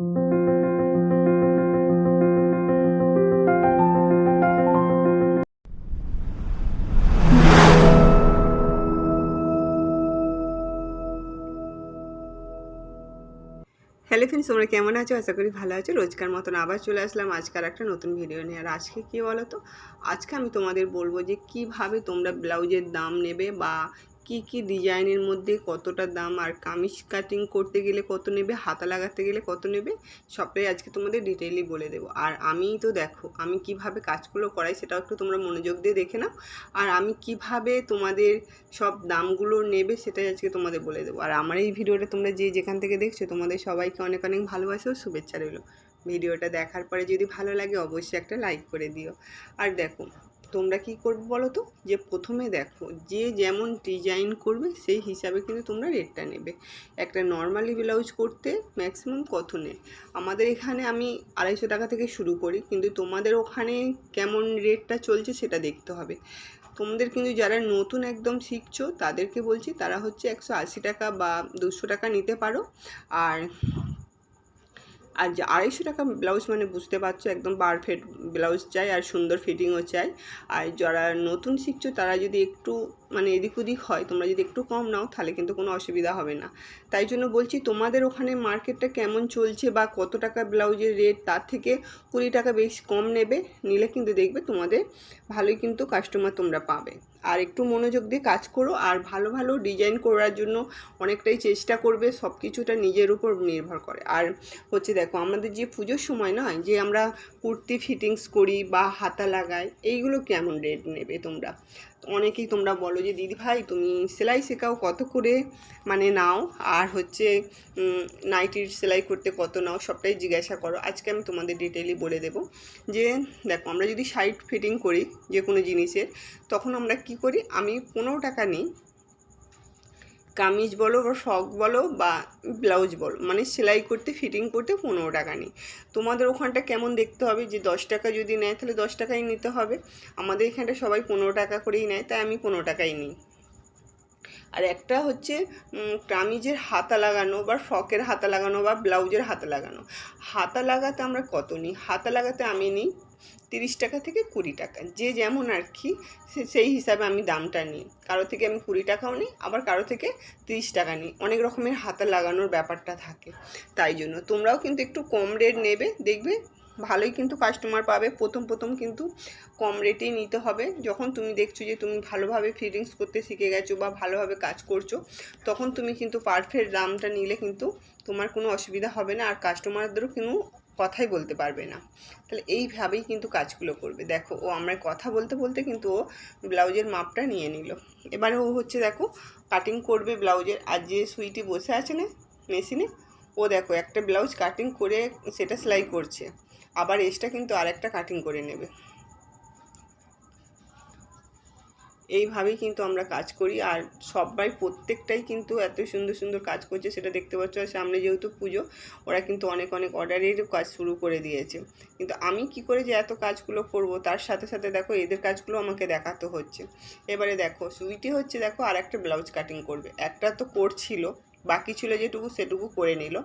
Hello friends তোমরা কেমন আছো? আশা করি ভালো আছো। রোজকার মতন আবার চলে আসলাম আজকার একটা নতুন ভিডিও নিয়ে। আর আজকে কী বলো তো আজকে আমি তোমাদের বলব যে কীভাবে তোমরা ব্লাউজের দাম নেবে বা কি কি ডিজাইনের মধ্যে কতটা দাম আর কামিজ কাটিং করতে গেলে কত নেবে, হাতা লাগাতে গেলে কত নেবে, সবটাই আজকে তোমাদের ডিটেইলি বলে দেবো। আর আমি তো দেখো, আমি কীভাবে কাজগুলো করাই সেটাও একটু তোমরা মনোযোগ দিয়ে দেখে নাও। আর আমি কীভাবে তোমাদের সব দামগুলো নেবে সেটাই আজকে তোমাদের বলে দেবো। আর আমার এই ভিডিওটা তোমরা যে যেখান থেকে দেখছ, তোমাদের সবাইকে অনেক অনেক ভালোবাসা ও শুভেচ্ছা রইল। ভিডিওটা দেখার পরে যদি ভালো লাগে, অবশ্যই একটা লাইক করে দিও। আর দেখো তোমরা কি করবে বলো তো? যে প্রথমে দেখো, যে যেমন ডিজাইন করবে, সেই হিসাবে কিন্তু তোমরা রেটটা নেবে। একটা নর্মালি ব্লাউজ করতে ম্যাক্সিমাম কত নেয়? আমাদের এখানে আমি আড়াইশো টাকা থেকে শুরু করি, কিন্তু তোমাদের ওখানে কেমন রেটটা চলছে সেটা দেখতে হবে। তোমাদের কিন্তু যারা নতুন একদম শিখছো, তাদেরকে বলছি তারা হচ্ছে একশো আশি টাকা বা দুশো টাকা নিতে পারো। আর আর যে আড়াইশো টাকা ব্লাউজ মানে বুঝতে পারছ, একদম পারফেক্ট ব্লাউজ চাই আর সুন্দর ফিটিংও চাই। আর যারা নতুন শিখছো, তারা যদি একটু মানে এদিক ওদিক হয়, তোমরা যদি একটু কম নাও তাহলে কিন্তু কোনো অসুবিধা হবে না। তাই জন্য বলছি তোমাদের ওখানে মার্কেটটা কেমন চলছে বা কত টাকা ব্লাউজের রেট, তার থেকে কুড়ি টাকা বেশ কম নেবে, নিলে কিন্তু দেখবে তোমাদের ভালোই কিন্তু কাস্টমার তোমরা পাবে। আর একটু মনোযোগ দিয়ে কাজ করো, আর ভালো ভালো ডিজাইন করার জন্য অনেকটাই চেষ্টা করবে সব কিছুটা নিজের উপর নির্ভর করে। আর হচ্ছে দেখো, আমাদের যে পুজোর সময় নয়, যে আমরা কুর্তি ফিটিংস করি বা হাতা লাগাই, এইগুলো কেমন রেট নেবে তোমরা? অনেকেই তোমরা বলো যে, দিদি ভাই, তুমি সেলাই শেখাও কত করে? মানে নাও। আর হচ্ছে নাইটির সেলাই করতে কত নাও, সবটাই জিজ্ঞাসা করো। আজকে আমি তোমাদের ডিটেলি বলে দেব যে, দেখো, আমরা যদি সাইড ফিটিং করি যে কোনো জিনিসের, তখন আমরা কি করি? আমি পনেরো টাকা নিই কামিজ বলো বা ফ্রক বলো বা ব্লাউজ বলো মানে সেলাই করতে, ফিটিং করতে পনেরো টাকা নিই। তোমাদের ওখানটা কেমন দেখতে হবে? যে দশ টাকা যদি নেয়, তাহলে দশ টাকাই নিতে হবে। আমাদের এখানটা সবাই পনেরো টাকা করেই নেয়, তাই আমি পনেরো টাকাই নিই। আর একটা হচ্ছে কামিজের হাতা লাগানো বা ফ্রকের হাতা লাগানো বা ব্লাউজের হাতা লাগানো। হাতা লাগাতে আমরা কত নিই? হাতা লাগাতে আমি নিই তিরিশ টাকা থেকে কুড়ি টাকা। যে যেমন আর কি সেই হিসাবে আমি দামটা নিই। কারও থেকে আমি কুড়ি টাকাও নিই, আবার কারও থেকে তিরিশ টাকা নিই। অনেক রকমের হাতা লাগানোর ব্যাপারটা থাকে। তাই জন্য তোমরাও কিন্তু একটু কম রেট নেবে, দেখবে ভালোই কিন্তু কাস্টমার পাবে। প্রথম প্রথম কিন্তু কম রেটেই নিতে হবে। যখন তুমি দেখছ যে তুমি ভালোভাবে ফিটিংস করতে শিখে গেছো বা ভালোভাবে কাজ করছ, তখন তুমি কিন্তু পারফেক্ট দামটা নিলে কিন্তু তোমার কোনো অসুবিধা হবে না। আর কাস্টমারদেরও কিন্তু কথাই বলতে পারবে না। তাহলে এইভাবেই কিন্তু কাজগুলো করবে। দেখো, ও আমরা কথা বলতে বলতে কিন্তু ও ব্লাউজের মাপটা নিয়ে নিল। এবারে ও হচ্ছে দেখো কাটিং করবে ব্লাউজের। আর যে সুইটি বসে আছে না, মেশিনে, ও দেখো একটা ব্লাউজ কাটিং করে সেটা সেলাই করছে। আবার এসটা কিন্তু আরেকটা কাটিং করে নেবে। এইভাবেই কিন্তু আমরা কাজ করি। আর সবাই প্রত্যেকটাই কিন্তু এত সুন্দর সুন্দর কাজ করছে সেটা দেখতে পাচ্ছ। আর সামনে যেহেতু পুজো, ওরা কিন্তু অনেক অনেক অর্ডারের কাজ শুরু করে দিয়েছে। কিন্তু আমি কি করে যে এত কাজগুলো করব, তার সাথে সাথে দেখো এদের কাজগুলো আমাকে দেখাতে হচ্ছে। এবারে দেখো, সুইটি হচ্ছে দেখো আর একটা ব্লাউজ কাটিং করবে। একটা তো করছিল, বাকি ছিল যেটুকু সেটুকু করে নিল।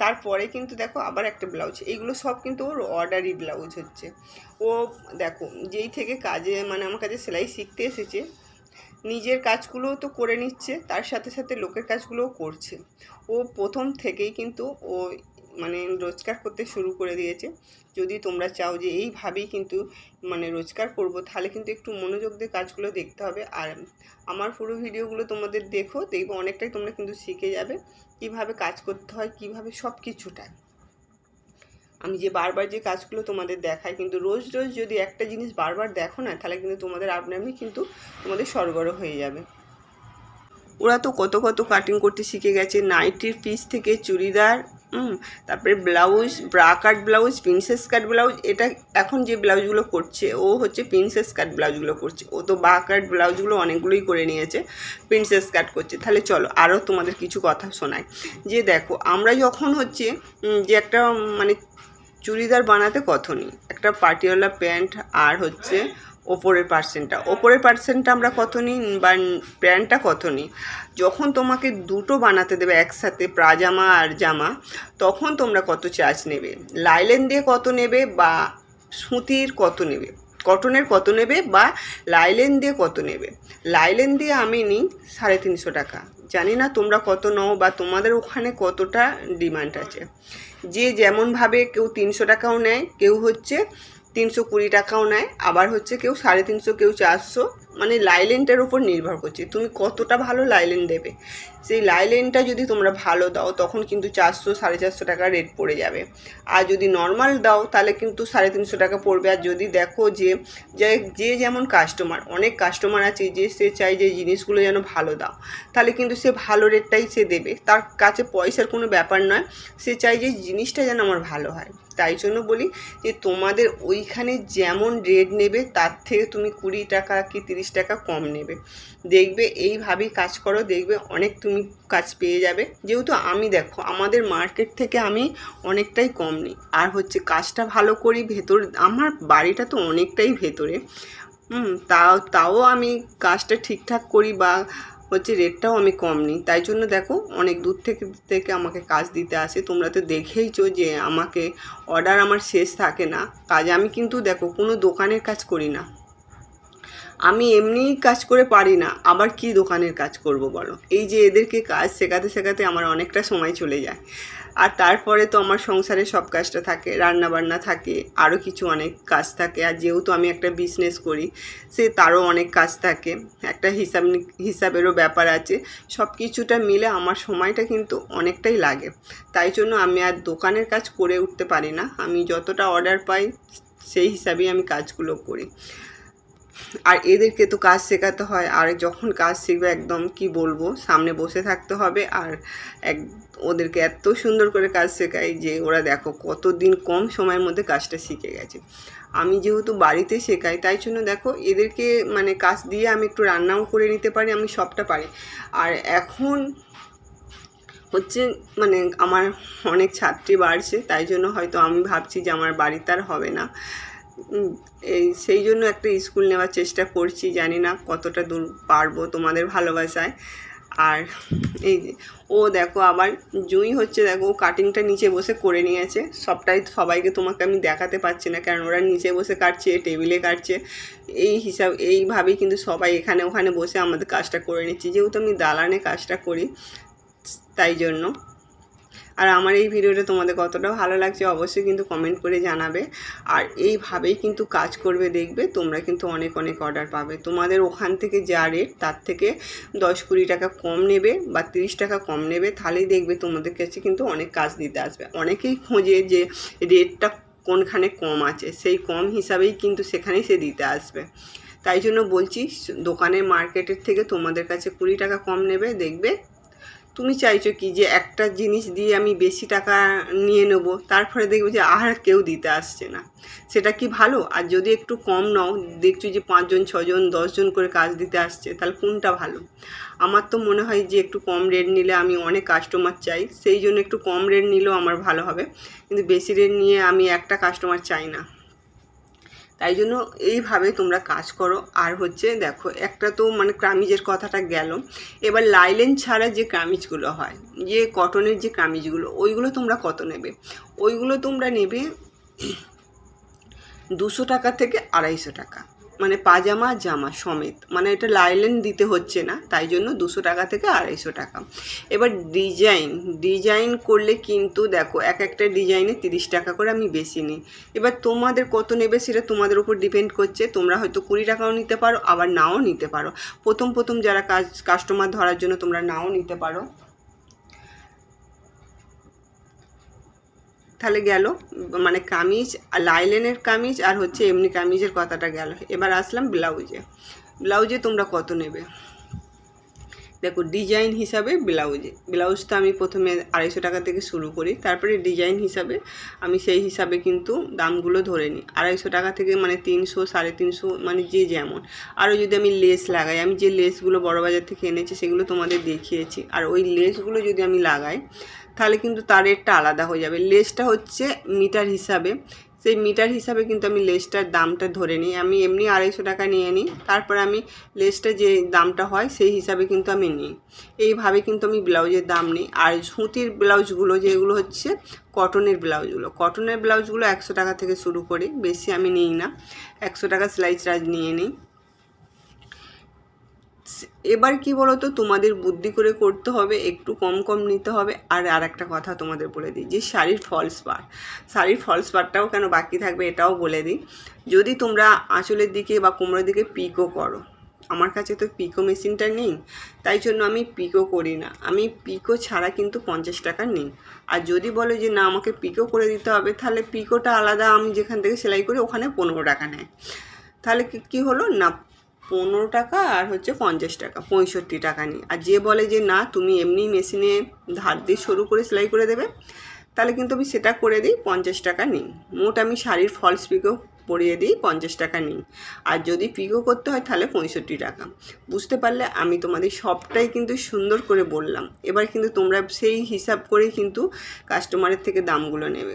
তারপরে কিন্তু দেখো আবার একটা ব্লাউজ। এইগুলো সব কিন্তু ওর অর্ডারি ব্লাউজ হচ্ছে। ও দেখো, যেই থেকে কাজে মানে আমার কাছে সেলাই শিখতে এসেছে, নিজের কাজগুলোও তো করে নিচ্ছে, তার সাথে সাথে লোকের কাজগুলোও করছে। ও প্রথম থেকেই কিন্তু ও মানে রোজগার করতে শুরু করে দিয়েছে। যদি তোমরা চাও যে এইভাবেই কিন্তু মানে রোজগার করব, তাহলে কিন্তু একটু মনোযোগ দিয়ে কাজগুলো দেখতে হবে। আর আমার পুরো ভিডিওগুলো তোমাদের দেখো, দেখবে অনেকটাই তোমরা কিন্তু শিখে যাবে কীভাবে কাজ করতে হয়, কীভাবে সব কিছুটাই আমি যে বারবার যে কাজগুলো তোমাদের দেখাই, কিন্তু রোজ রোজ যদি একটা জিনিস বারবার দেখো না, তাহলে কিন্তু তোমাদের আপনি আপনি কিন্তু তোমাদের সরগরম হয়ে যাবে। ওরা তো কত কত কাটিং করতে শিখে গেছে। নাইটির পিস থেকে চুড়িদার তারপরে blouse bra cut blouse, princess cut blouse, এটা এখন যে ব্লাউজগুলো করছে, ও হচ্ছে প্রিন্সেস কাট ব্লাউজগুলো করছে। ও তো বা কাট ব্লাউজগুলো অনেকগুলোই করে নিয়েছে, প্রিন্সেস কাট করছে। তাহলে চলো আরও তোমাদের কিছু কথা শোনাই। যে দেখো, আমরা যখন হচ্ছে যে একটা মানে চুড়িদার বানাতে কত নিই, একটা পাটিওয়ালা প্যান্ট আর হচ্ছে ওপরের পার্সেন্টটা ওপরের পার্সেন্টটা আমরা কত নিই? বা প্যান্টটা কত নিই? যখন তোমাকে দুটো বানাতে দেবে একসাথে, প্রাজামা আর জামা, তখন তোমরা কত চার্জ নেবে? লাইলেন দিয়ে কত নেবে বা সুতির কত নেবে? কটনের কত নেবে বা লাইলেন দিয়ে কত নেবে? লাইলেন দিয়ে আমি নিই সাড়ে তিনশো টাকা। জানি না তোমরা কত নাও বা তোমাদের ওখানে কতটা ডিমান্ড আছে। যে যেমনভাবে কেউ তিনশো টাকাও নেয়, কেউ হচ্ছে তিনশো কুড়ি টাকাও নেয় আবার হচ্ছে কেউ সাড়ে তিনশো কেউ চারশো। মানে লাইলেনটার উপর নির্ভর করছে। তুমি কতটা ভালো লাইলেন দেবে। সেই লাইলেনটা যদি তোমরা ভালো দাও, তখন কিন্তু চারশো, সাড়ে চারশো টাকা রেট পড়ে যাবে। আর যদি নর্মাল দাও, তাহলে কিন্তু সাড়ে তিনশো টাকা পড়বে। আর যদি দেখো যে যে যেমন কাস্টমার অনেক কাস্টমার আছে যে, সে চাই যে জিনিসগুলো যেন ভালো দাও। তাহলে কিন্তু সে ভালো রেটটাই সে দেবে। তার কাছে পয়সার কোনো ব্যাপার নয়। সে চাই যে জিনিসটা যেন আমার ভালো হয়। তাই জন্য বলি যে, তোমাদের ওইখানে যেমন রেট নেবে, তার থেকে তুমি কুড়ি টাকা কি তিরিশ টাকা কম নেবে। দেখবে এইভাবেই কাজ করো, দেখবে অনেক তুমি কাজ পেয়ে যাবে। যেহেতু আমি দেখো, আমাদের মার্কেট থেকে আমি অনেকটাই কম নিই। আর হচ্ছে কাজটা ভালো করি ভেতর, আমার বাড়িটা তো অনেকটাই ভেতরে। তাও তাও আমি কাজটা ঠিকঠাক করি বা হচ্ছে রেটটাও আমি কম নিই। তাই জন্য দেখো, অনেক দূর থেকে থেকে আমাকে কাজ দিতে আসে। তোমরা তো দেখেইছো যে আমাকে অর্ডার আমার শেষ থাকে না। কাজ আমি কিন্তু দেখো কোনো দোকানের কাজ করি না। আমি এমনিই কাজ করে পারি না, আবার কি দোকানের কাজ করব বলো? এই যে এদেরকে কাজ শেখাতে শেখাতে আমার অনেকটা সময় চলে যায়। আর তারপরে তো আমার সংসারে সব কাজটা থাকে রান্না বান্না থাকে আরও কিছু অনেক কাজ থাকে। আর যেহেতু আমি একটা বিজনেস করি, সে তারও অনেক কাজ থাকে। একটা হিসাব হিসাবেরও ব্যাপার আছে। সব কিছুটা মিলে আমার সময়টা কিন্তু অনেকটাই লাগে। তাই জন্য আমি আর দোকানের কাজ করে উঠতে পারি না। আমি যতটা অর্ডার পাই, সেই হিসাবেই আমি কাজগুলো করি। আর এদেরকে তো কাজ শেখাতে হয়, আর যখন কাজ শিখবে একদম কি বলব, সামনে বসে থাকতে হবে। আর এক, ওদেরকে এত সুন্দর করে কাজ শেখাই যে ওরা দেখো কতদিন কম সময়ের মধ্যে কাজটা শিখে গেছে। আমি যেহেতু বাড়িতে শেখাই, তাই জন্য দেখো এদেরকে মানে কাজ দিয়ে আমি একটু রান্নাও করে নিতে পারি, আমি সবটা পারি। আর এখন হচ্ছে মানে আমার অনেক ছাত্রী বাড়ছে, তাই জন্য হয়তো আমি ভাবছি যে আমার বাড়িতে আর হবে না। এই সেই জন্য একটা স্কুল নেওয়ার চেষ্টা করছি, জানি না কতটা দূর পারব তোমাদের ভালোবাসায়। আর এই যে, ও দেখো আবার জুই হচ্ছে, দেখো ও কাটিংটা নিচে বসে করে নিয়েছে। সবটাই সবাইকে তোমাকে আমি দেখাতে পারছি না, কারণ ওরা নিচে বসে কাটছে, টেবিলে কাটছে। এই হিসাব, এইভাবেই কিন্তু সবাই এখানে ওখানে বসে আমাদের কাজটা করে নিচ্ছি। যেহেতু আমি দালানে কাজটা করি, তাই জন্য। আর আমার এই ভিডিওটা তোমাদের কতটা ভালো লাগছে অবশ্যই কিন্তু কমেন্ট করে জানাবে। আর এইভাবেই কিন্তু কাজ করবে দেখবে, তোমরা কিন্তু অনেক অনেক অর্ডার পাবে। তোমাদের ওখান থেকে যা রেট তার থেকে দশ কুড়ি টাকা কম নেবে বা তিরিশ টাকা কম নেবে, তাহলেই দেখবে তোমাদের কাছে কিন্তু অনেক কাজ দিতে আসবে। অনেকেই খোঁজে যে রেটটা কোনখানে কম আছে, সেই কম হিসাবেই কিন্তু সেখানেই সে দিতে আসবে। তাই জন্য বলছি, দোকানের মার্কেটের থেকে তোমাদের কাছে কুড়ি টাকা কম নেবে, দেখবে তুমি চাইছো কি যে একটা জিনিস দিয়ে আমি বেশি টাকা নিয়ে নেব? তারপরে দেখবে যে আর কেউ দিতে আসছে না। সেটা কি ভালো? আর যদি একটু কম নাও, দেখছ যে পাঁচজন, ছজন, দশজন করে কাজ দিতে আসছে, তাহলে কোনটা ভালো? আমার তো মনে হয় যে একটু কম রেট নিলে আমি অনেক কাস্টমার চাই। সেই জন্য একটু কম রেট নিলেও আমার ভালো হবে। কিন্তু বেশি রেট নিয়ে আমি একটা কাস্টমার চাই না। তাই জন্য এইভাবে তোমরা কাজ করো। আর হচ্ছে দেখো, একটা তো মানে ক্রামিজের কথাটা গেল। এবার লাইলেন ছাড়া যে ক্রামিজগুলো হয়, যে কটনের যে ক্রামিজগুলো, ওইগুলো তোমরা কত নেবে? ওইগুলো তোমরা নেবে দুশো টাকা থেকে আড়াইশো টাকা। মানে পাজামা, জামা সমেত। মানে এটা লাইলেন দিতে হচ্ছে না, তাই জন্য দুশো টাকা থেকে আড়াইশো টাকা। এবার ডিজাইন ডিজাইন করলে কিন্তু দেখো, এক একটা ডিজাইনে তিরিশ টাকা করে আমি বেশি নিই। এবার তোমাদের কত নেবে সেটা তোমাদের উপর ডিপেন্ড করছে। তোমরা হয়তো কুড়ি টাকাও নিতে পারো, আবার নাও নিতে পারো। প্রথম প্রথম যারা কাজ, কাস্টমার ধরার জন্য তোমরা নাও নিতে পারো। তাহলে গেল মানে কামিজ, লাইলেনের কামিজ আর হচ্ছে এমনি কামিজের কথাটা গেল। এবার আসলাম ব্লাউজে। ব্লাউজে তোমরা কত নেবে? দেখো, ডিজাইন হিসাবে ব্লাউজে ব্লাউজটা আমি প্রথমে আড়াইশো টাকা থেকে শুরু করি, তারপরে ডিজাইন হিসাবে আমি সেই হিসাবে কিন্তু দামগুলো ধরে নিই। আড়াইশো টাকা থেকে মানে তিনশো, সাড়ে তিনশো মানে যে যেমন। আরও যদি আমি লেস লাগাই, আমি যে লেসগুলো বড়বাজার থেকে এনেছি সেগুলো তোমাদের দেখিয়েছি। আর ওই লেসগুলো যদি আমি লাগাই তাহলে কিন্তু তার রেটটা আলাদা হয়ে যাবে। লেসটা হচ্ছে মিটার হিসাবে। সেই মিটার হিসাবে কিন্তু আমি লেসটার দামটা ধরে নিই। আমি এমনি আড়াইশো টাকা নিয়ে নিই। তারপর আমি লেসটা যে দামটা হয় সেই হিসাবে কিন্তু আমি নিই। এইভাবে কিন্তু আমি ব্লাউজের দাম নিই। আর সুতির ব্লাউজগুলো যেগুলো হচ্ছে কটনের ব্লাউজগুলো। কটনের ব্লাউজগুলো একশো টাকা থেকে শুরু করি। বেশি আমি নিই না। একশো টাকা সেলাই চার্জ নিয়ে নিই। এবার কি বলতো? তোমাদের বুদ্ধি করে করতে হবে, একটু কম কম নিতে হবে। আর আর একটা কথা তোমাদের বলে দিই, যে শাড়ির ফলস পার শাড়ির ফলস পারটাও কেন বাকি থাকবে এটাও বলে দিই। যদি তোমরা আঁচলের দিকে বা কোমরের দিকে পিকও করো, আমার কাছে তো পিকো মেশিনটা নেই, তাই জন্য আমি পিকো করি না। আমি পিকো ছাড়া কিন্তু পঞ্চাশ টাকা নিই। আর যদি বলো যে না, আমাকে পিকো করে দিতে হবে, তাহলে পিকোটা আলাদা, আমি যেখান থেকে সেলাই করি, ওখানে পনেরো টাকা নেয়। তাহলে কি হলো? না পনেরো টাকা আর হচ্ছে পঞ্চাশ টাকা, পঁয়ষট্টি টাকা নিই আর যে বলে যে না, তুমি এমনি মেশিনে ধার দিয়ে শুরু করে সেলাই করে দেবে, তাহলে কিন্তু আমি সেটা করে দিই, পঞ্চাশ টাকা নিই। মোট আমি শাড়ির ফলস পিকো পরিয়ে দিই, পঞ্চাশ টাকা নিই। আর যদি পিকো করতে হয়, তাহলে পঁয়ষট্টি টাকা। বুঝতে পারলে আমি তোমাদের সবটাই কিন্তু সুন্দর করে বললাম। এবার কিন্তু তোমরা সেই হিসাব করেই কিন্তু কাস্টমারের থেকে দামগুলো নেবে।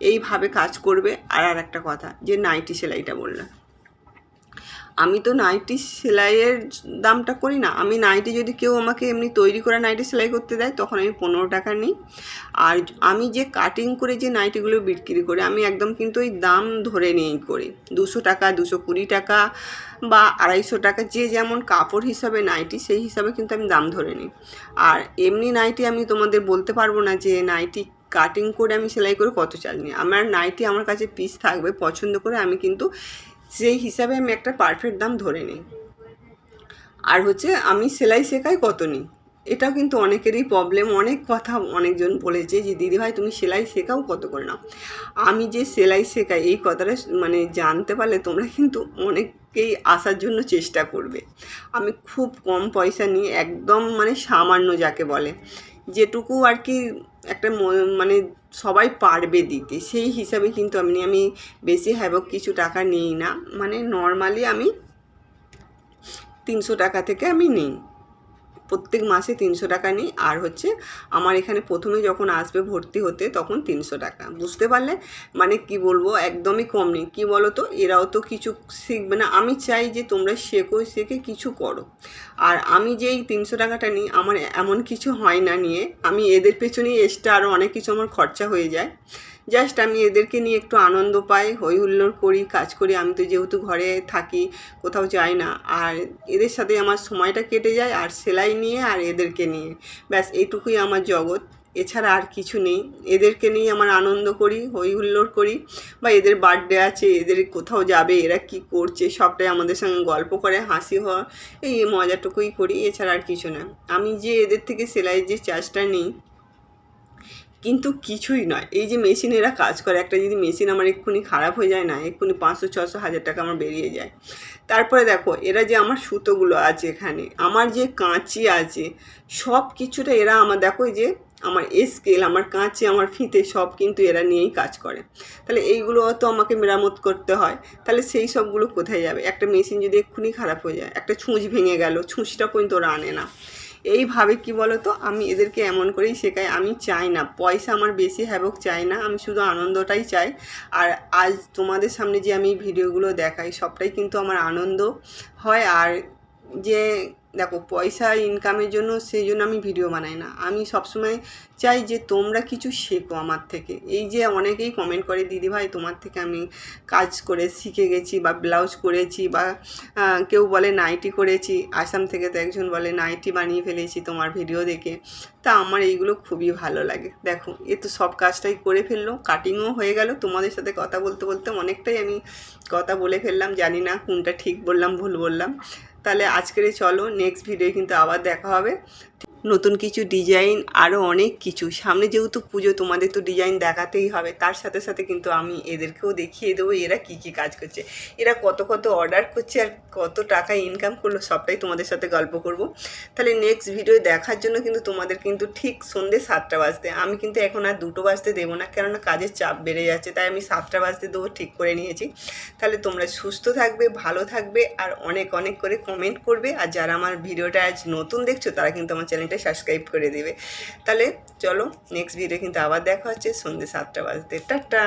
এইভাবে কাজ করবে। আর আর একটা কথা, যে নাইটি সেলাইটা বললাম। আমি তো নাইটি সেলাইয়ের দামটা করি না। আমি নাইটি যদি কেউ আমাকে এমনি তৈরি করা নাইটি সেলাই করতে দেয়, তখন আমি পনেরো টাকা নিই। আর আমি যে কাটিং করে যে নাইটিগুলো বিক্রি করি, আমি একদম কিন্তু ওই দাম ধরে নিয়েই করি। দুশো টাকা, দুশো কুড়ি টাকা বা আড়াইশো টাকা, যে যেমন কাপড় হিসাবে নাইটি, সেই হিসাবে কিন্তু আমি দাম ধরে নিই। আর এমনি নাইটি আমি তোমাদের বলতে পারব না যে নাইটি কাটিং করে আমি সেলাই করে কত চাল নিই। আমার নাইটি আমার কাছে পিস থাকবে, পছন্দ করে আমি কিন্তু সেই হিসাবে আমি একটা পারফেক্ট দাম ধরে নিই। আর হচ্ছে আমি সেলাই শেখাই কত নিই এটাও কিন্তু অনেকেরই প্রবলেম অনেক কথা অনেকজন বলেছে যে দিদিভাই তুমি সেলাই শেখাও কত করে নাও? আমি যে সেলাই শেখাই, এই কথাটা মানে জানতে পারলে তোমরা কিন্তু অনেককেই আসার জন্য চেষ্টা করবে। আমি খুব কম পয়সা নিয়ে একদম মানে সামান্য যাকে বলে, যেটুকু আর কি একটা মানে সবাই পারবে দিতে। সেই হিসাবে কিন্তু আমি আমি বেশি হ্যাবক কিছু টাকা নিই না। মানে নর্মালি আমি তিনশো টাকা থেকে আমি নিই। প্রত্যেক মাসে তিনশো টাকা নিই। আর হচ্ছে আমার এখানে প্রথমে যখন আসবে ভর্তি হতে তখন তিনশো টাকা। বুঝতে পারলে? মানে কি বলব? একদমই কম নেই। কী বলো তো এরাও তো কিছু শিখবে না। আমি চাই যে তোমরা শেখো, শেখে কিছু করো। আর আমি যেই তিনশো টাকাটা নিই, আমার এমন কিছু হয় না নিয়ে। আমি এদের পেছনেই এক্সট্রা আরও অনেক কিছু আমার খরচা হয়ে যায়। জাস্ট আমি এদেরকে নিয়ে একটু আনন্দ পাই, হই হুল্লোড় করি, কাজ করি। আমি তো যেহেতু ঘরে থাকি, কোথাও যাই না। আর এদের সাথে আমার সময়টা কেটে যায়, আর সেলাই নিয়ে আর এদেরকে নিয়ে। ব্যাস, এইটুকুই আমার জগৎ। এছাড়া আর কিছু নেই। এদেরকে নিয়ে আমার আনন্দ করি, হই হুল্লোড় করি। বা এদের বার্থডে আছে, এদের কোথাও যাবে, এরা কি করছে, সবটাই আমাদের সঙ্গে গল্প করে, হাসি হওয়া, এই মজাটুকুই করি। এছাড়া আর কিছু না। আমি যে এদের থেকে সেলাইয়ের যে চার্জটা নিই কিন্তু কিছুই নয়। এই যে মেশিন এরা কাজ করে, একটা যদি মেশিন আমার এক্ষুনি খারাপ হয়ে যায় না, এক্ষুনি পাঁচশো ছশো হাজার টাকা আমার বেরিয়ে যায়। তারপরে দেখো, এরা যে আমার সুতোগুলো আছে এখানে, আমার যে কাঁচি আছে, সব কিছুটা এরা আমার, দেখো যে আমার স্কেল আমার কাঁচি, আমার ফিতে, সব কিন্তু এরা নিয়েই কাজ করে। তাহলে এইগুলো তো আমাকে মেরামত করতে হয়। তাহলে সেই সবগুলো কোথায় যাবে? একটা মেশিন যদি এক্ষুনি খারাপ হয়ে যায়, একটা ছুঁচ ভেঙে গেল, ছুঁচটা পর্যন্ত ওরা আনে না। এইভাবে কি বলো তো আমি এদেরকে এমন করেই শেখাই, আমি চাই না। পয়সা আমার বেশি হ্যাবক চাই না, আমি শুধু আনন্দটাই চাই। আর আজ তোমাদের সামনে যে আমি ভিডিওগুলো দেখাই, সবটাই কিন্তু আমার আনন্দ হয়। আর যে দেখো, পয়সা ইনকামের জন্য সেই জন্য আমি ভিডিও বানাই না। আমি সবসময় চাই যে তোমরা কিছু শেখো আমার থেকে। এই যে অনেকেই কমেন্ট করে, দিদি ভাই, তোমার থেকে আমি কাজ করে শিখে গেছি বা ব্লাউজ করেছি বা কেউ বলে নাইটি করেছি আসাম থেকে তো একজন বলে নাইটি বানিয়ে ফেলেছি তোমার ভিডিও দেখে। তা আমার এইগুলো খুবই ভালো লাগে। দেখো, এ তো সব কাজটাই করে ফেলল কাটিংও হয়ে গেল। তোমাদের সাথে কথা বলতে বলতে অনেকটাই আমি কথা বলে ফেললাম, জানি না কোনটা ঠিক বললাম, ভুল বললাম। তাহলে আজকের চলো নেক্সট ভিডিও কিন্তু আবার দেখা হবে। নতুন কিছু ডিজাইন আরও অনেক কিছু। সামনে যেহেতু পুজো, তোমাদের তো ডিজাইন দেখাতেই হবে। তার সাথে সাথে কিন্তু আমি এদেরকেও দেখিয়ে দেবো এরা কি কি কাজ করছে। এরা কত কত অর্ডার করছে আর কত টাকা ইনকাম করল, সবটাই তোমাদের সাথে গল্প করব। তাহলে নেক্সট ভিডিও দেখার জন্য কিন্তু তোমাদের কিন্তু ঠিক সন্ধ্যে সাতটা বাজতে। আমি কিন্তু এখন আর দুটো বাজতে দেবো না, কেননা কাজের চাপ বেড়ে যাচ্ছে, তাই আমি সাতটা বাজতে দেবো ঠিক করে নিয়েছি। তাহলে তোমরা সুস্থ থাকবে, ভালো থাকবে, আর অনেক অনেক করে কমেন্ট করবে। আর যারা আমার ভিডিওটা আজ নতুন দেখছ, তারা কিন্তু আমার চ্যানেলটা চ্যানেলটা সাবস্ক্রাইব করে দেবে। তাহলে চলো নেক্সট ভিডিও কিন্তু আবার দেখা হচ্ছে সন্ধ্যে সাতটা বাজতে। টাটা!